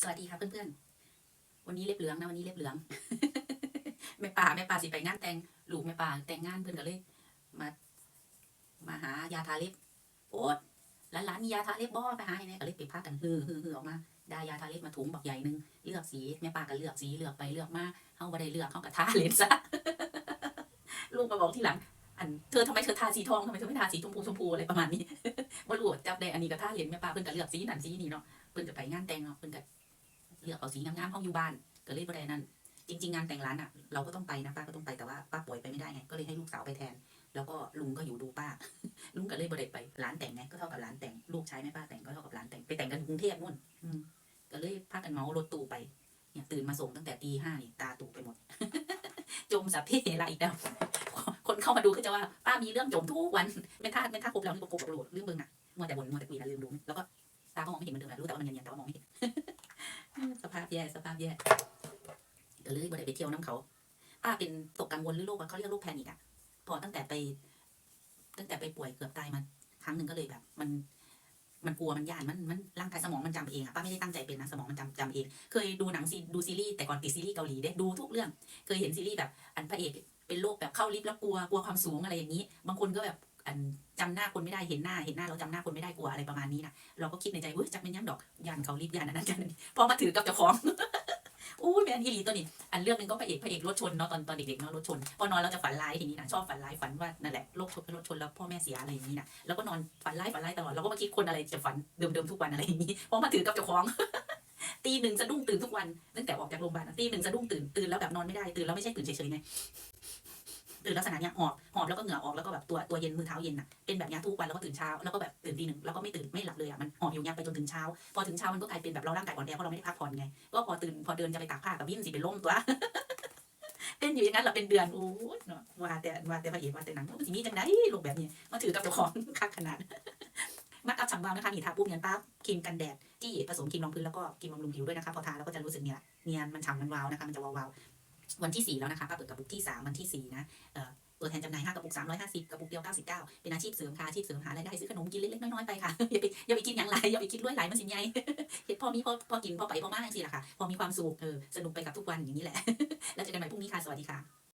สวัสดีค่ะเพื่อนๆ วันนี้เล็บเหลืองนะวันนี้เล็บเหลืองแม่ป่าแม่ป่าสิไปงานแต่งลูกแม่ป่าแต่งงานเพื่อนก็เลย มา มาหายาทาเล็บโอ๊ตหลานๆมียาทาเล็บบ่ไปหาให้แน่ก็เลยไปพากันฮือฮือฮือออกมาได้ยาทาเล็บมาถุงบักใหญ่หนึงเลือกสีแม่ป่าก็เลือกสีเลือกไปเลือกมาเฮาบ่ได้เลือกเฮาก็ทาเล็บซะลูกมาบอกที่หลัง อันเธอทำไมเธอทาสีทองทำไมเธอไม่ทาสีชมพูชมพูอะไรประมาณนี้บ่รู้จับได้อันนี้ก็ทาเล็บแม่ป่าเพิ่นก็เลือกสีนั่นสีนี่เนาะเพิ่นก็ไปงานแต่งเนาะเพิ่นก็ เลือกเอาสีงามๆห้องอยู่บ้านก็เลยบ่ได้นั่นจริง ๆ งานแต่งร้านอะเราก็ต้องไปนะป้าก็ต้องไปแต่ว่าป้าป่วยไปไม่ได้ไงก็เลยให้ลูกสาวไปแทน แล้วก็ลุงก็อยู่ดูป้า ลุงก็เลยบ่ได้ไปร้านแต่งไงก็เท่ากับร้านแต่งลูกชายแม่ป้าแต่งก็เท่ากับร้านแต่งไปแต่งกันกรุงเทพนู่นอืมก็เลยพากันเมารถตู้ไปเนี่ยตื่นมาส่งตั้งแต่ตีห้านี่ตาตูไปหมด จมสัพเพเหระอีกแล้วคนเข้ามาดูก็จะว่าป้ามีเรื่องจมทุกวันไม่ท่าไม่ท่าครบแล้วนี่โกโกโกรธเรื่องเบิ่งน่ะมัวแต่บ่นมัวแต่คุยนะลืมดูแล้วก็ตาก็มองไม่เห็นเหมือนเดิมนะรู้แต่ว่ามันเงียบๆแต่ว่ามองไม่เห็นสภาพ แย่สภาพแย่ก็เลยบ่ได้ไปเที่ยวน้ำเขาป้าเป็นตกกังวลหรือโรคอะเขาเรียกโรคแพนิคอะพอตั้งแต่ไป ตั้งแต่ไปป่วยเกือบตายมาครั้งหนึ่งก็เลยแบบ มันมันกลัวมันย่านมันมันร่างกายสมองมันจำเองอะป้าไม่ได้ตั้งใจเป็นนะสมองมันจำจำเอง เคยดูหนังซีดูซีรีส์แต่ก่อนติดซีรีส์เกาหลีได้ดูทุกเรื่อง เคยเห็นซีรีส์แบบ อันพระเอกเป็นโรคแบบเข้าลิฟต์แล้วกลัวกลัวความสูงอะไรอย่างนี้ บางคนก็แบบ อันจำหน้าคนไม่ได้เห็นหน้าเห็นหน้าเราจำหน้าคนไม่ได้กลัวอะไรประมาณนี้นะเราก็คิดในใจเฮ้ยจักเป็นยังดอกยานเขาลิฟต์ยานอันนั้นยานอันนี้พอมาถือกับเจ้าของอู้ยแมนอีหลีตัวนี้อันเรื่องหนึงก็พระเอกพระเอกรถชนเนาะตอนตอนเด็กๆเนาะรถชนพอนอนเราจะฝันร้ายทีนี้นะชอบฝันร้ายฝันว่านั่นแหละโรคชนรถชนแล้วพ่อแม่เสียอะไรอย่างนี้นะแล้วก็นอนฝันร้ายฝันร้ายตลอดเราก็มาคิดคนอะไรจะฝันเดิมๆทุกวันอะไรอย่างนี้พอมาถือกับเจ้าของตีหนึ่งสะดุ้งตื่นทุกวันตั้งแต่ออกจากโรงพยาบาลตีหนึ่งสะดุ้งตื่นตื่นแล้วแบบนอนไม่ได้ตื่นแล้วไม่ใช่ตื่นเฉยๆไง ตื่นลักษณะเนี้ยหอบหอบแล้วก็เหงื่อออกแล้วก็แบบตัวตัวเย็นมือเท้าเย็นน่ะเป็นแบบนี้ทุกวันแล้วก็ตื่นเช้าแล้วก็แบบตื่นตีหนึ่งแล้วก็ไม่ตื่นไม่หลับเลยอะมันหอบอยู่เนี้ยไปจนถึงเช้า พอถึงเช้ามันก็กลายเป็นแบบเราร่างกายอ่อนแอเพราะเราไม่ได้พักผ่อนไงก็พอตื่นพอเดินจะไปตากผ้ากับวิ่งสิเป็นล่มตัวเป็นอยู่อย่างนั้นเราเป็นเดือนโอ้ยเนาะว่าแต่ว่าแต่พระเอกว่าแต่หนังมันสิมีจังไดลูกแบบนี้มาถือกับเจ้าของคักขนาดมักกับฉ่ำวาวนะคะนี่ทาปุ๊บเนียนปั๊บครีมกันแดดที่ผสมครีมรองพื้นแล้วก็ครีมบำรุงผิวด้วยนะคะพอทาแล้วก็จะรู้สึกเนี่ยเนียนมันฉ่ำมันวาวนะคะมันจะวาวๆ วันที่สี่แล้วนะคะป้าเปิดกระปุกที่สามวันที่สี่นะเออตัวแทนจำหน่ายห้ากระปุกสามร้อยห้าสิบกระปุกเดียวเก้าสิบเก้าเป็นอาชีพเสริมค่ะอาชีพเสริมหารายได้ซื้อขนมกินเล็กๆน้อยๆไปค่ะ อย่าไปอย่าไปกินอย่างไรอย่าไปกินด้วยหลายมันสิใหญ่เห็นพอมีพอพอกินพอไปพอมาสิล่ะค่ะ พอมีความสุขเออสนุกไปกับทุกวันอย่างนี้แหละ แล้วเจอกันใหม่พรุ่งนี้ค่ะ สวัสดีค่ะ